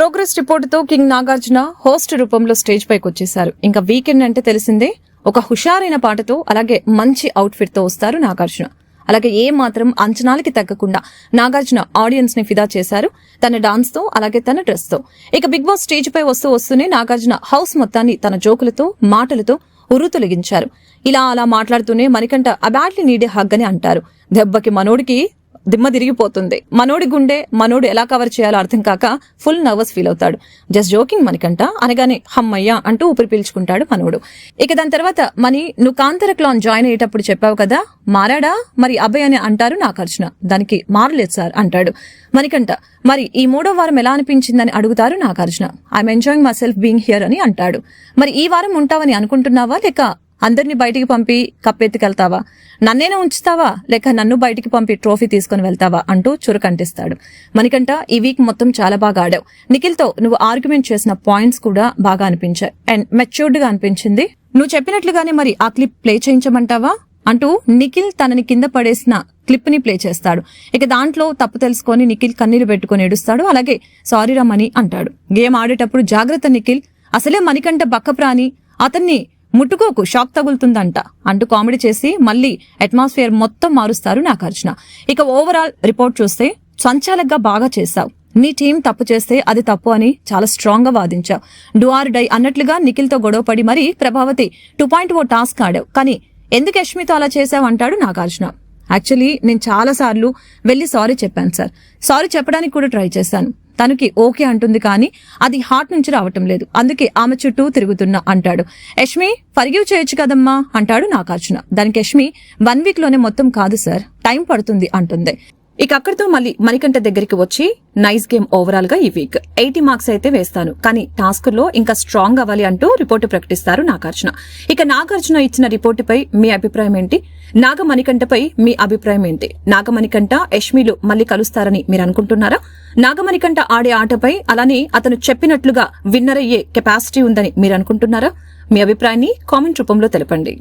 Progress రిపోర్టుతో king Nagarjuna host రూపంలో stage పైకి వచ్చేసారు ఇంకా వీకెండ్ అంటే తెలిసిందే ఒక హుషారైన పాటతో అలాగే మంచి అవుట్ఫిట్తో వస్తారు నాగార్జున. అలాగే ఏ మాత్రం అంచనాలకి తగ్గకుండా నాగార్జున ఆడియన్స్ని ఫిదా చేశారు. తన డాన్స్తో అలాగే తన డ్రెస్తో. ఇక బిగ్ బాస్ స్టేజ్ పై వస్తూ వస్తూనే నాగార్జున హౌస్ మొత్తాన్ని తన జోకులతో మాటలతో ఉరు తొలగించారు. ఇలా అలా మాట్లాడుతూనే మణికంఠ అబాడ్లీ నీడే హగ్ అని అంటారు. దెబ్బకి మనోడికి దిమ్మ తిరిగిపోతుంది. మనోడి గుండె మనోడు ఎలా కవర్ చేయాలో అర్థం కాక ఫుల్ నర్వస్ ఫీల్ అవుతాడు. జస్ట్ జోకింగ్ మనకంట అనగానే హమ్మయ్య అంటూ ఊపిరి పీల్చుకుంటాడు మనోడు. ఇక దాని తర్వాత మనీ నువ్వు కాంతర క్లాన్ జాయిన్ అయ్యేటప్పుడు చెప్పావు కదా? మారాడా? మరి అబ్బాయి అని అంటారు నాగార్జున. దానికి మారలేదు సార్ అంటాడు. మణికంట మరి ఈ మూడో వారం ఎలా అనిపించిందని అడుగుతారు Nagarjuna. I'm enjoying myself being here అని అంటాడు. మరి ఈ వారం ఉంటావని అనుకుంటున్నావా? లేక అందరినీ బయటికి పంపి కప్పెత్తుకెళ్తావా? నన్నేనే ఉంచుతావా? లేక నన్ను బయటికి పంపి ట్రోఫీ తీసుకుని వెళ్తావా? అంటూ చురకంటిస్తాడు. మణికంట ఈ వీక్ మొత్తం చాలా బాగా ఆడావు. నిఖిల్తో నువ్వు ఆర్గ్యుమెంట్ చేసిన పాయింట్స్ కూడా బాగా అనిపించాయి. అండ్ మెచ్యూర్డ్గా అనిపించింది. నువ్వు చెప్పినట్లుగానే మరి ఆ క్లిప్ ప్లే చేయించమంటావా? అంటూ నిఖిల్ తనని కింద పడేసిన క్లిప్ని ప్లే చేస్తాడు. ఇక దాంట్లో తప్పు తెలుసుకొని నిఖిల్ కన్నీరు పెట్టుకొని ఏడుస్తాడు. అలాగే సారీ రమ్మని అంటాడు. గేమ్ ఆడేటప్పుడు జాగ్రత్త నిఖిల్. అసలే మణికంఠ బక్క ప్రాణి అతన్ని ముట్టుకోకు షాక్ తగులుతుందంట. అంటూ కామెడీ చేసి మళ్ళీ అట్మాస్ఫియర్ మొత్తం మారుస్తారు నాగార్జున. ఇక ఓవరాల్ రిపోర్ట్ చూస్తే సంచాలకగా బాగా చేశావు. నీ టీం తప్పు చేస్తే అది తప్పు అని చాలా స్ట్రాంగ్గా వాదించావు డూఆర్ డై అన్నట్లుగా నిఖిల్తో గొడవపడి మరీ Prabhavathi two point O task ఆడావు. కానీ ఎందుకు యష్మితో అలా చేసావు అంటాడు నాగార్జున. యాక్చువల్లీ నేను చాలా సార్లు వెళ్ళి సారీ చెప్పాను సార్. సారీ చెప్పడానికి కూడా ట్రై చేశాను. తనకి ఓకే అంటుంది కానీ అది హార్ట్ నుంచి రావటం లేదు. అందుకే ఆమె చుట్టూ తిరుగుతున్నా అంటాడు. యష్మి ఫర్గ్యూ చేయొచ్చు కదమ్మా అంటాడు నాగార్జున. దానికి యష్మి వన్ వీక్లోనే మొత్తం కాదు సార్ టైం పడుతుంది అంటుంది. ఇక అక్కడితో మళ్ళీ మణికంఠ దగ్గరికి వచ్చి నైస్ గేమ్ ఓవరాల్గా ఈ వీక్ ఎయిటీ మార్క్స్ అయితే వేస్తాను. కానీ టాస్క్లో ఇంకా స్ట్రాంగ్ అవ్వాలి అంటూ రిపోర్టు ప్రకటిస్తారు నాగార్జున. ఇక నాగార్జున ఇచ్చిన రిపోర్టుపై మీ అభిప్రాయం ఏంటి? నాగమణికంఠపై మీ అభిప్రాయం ఏంటి? నాగమణికంఠ యష్మిలు మళ్ళీ కలుస్తారని మీరు అనుకుంటున్నారా? నాగమణికంఠ ఆడే ఆటపై అలానే అతను చెప్పినట్లుగా విన్నర్ అయ్యే కెపాసిటీ ఉందని మీరు అనుకుంటున్నారా? మీ అభిప్రాయాన్ని కామెంట్ రూపంలో తెలపండి.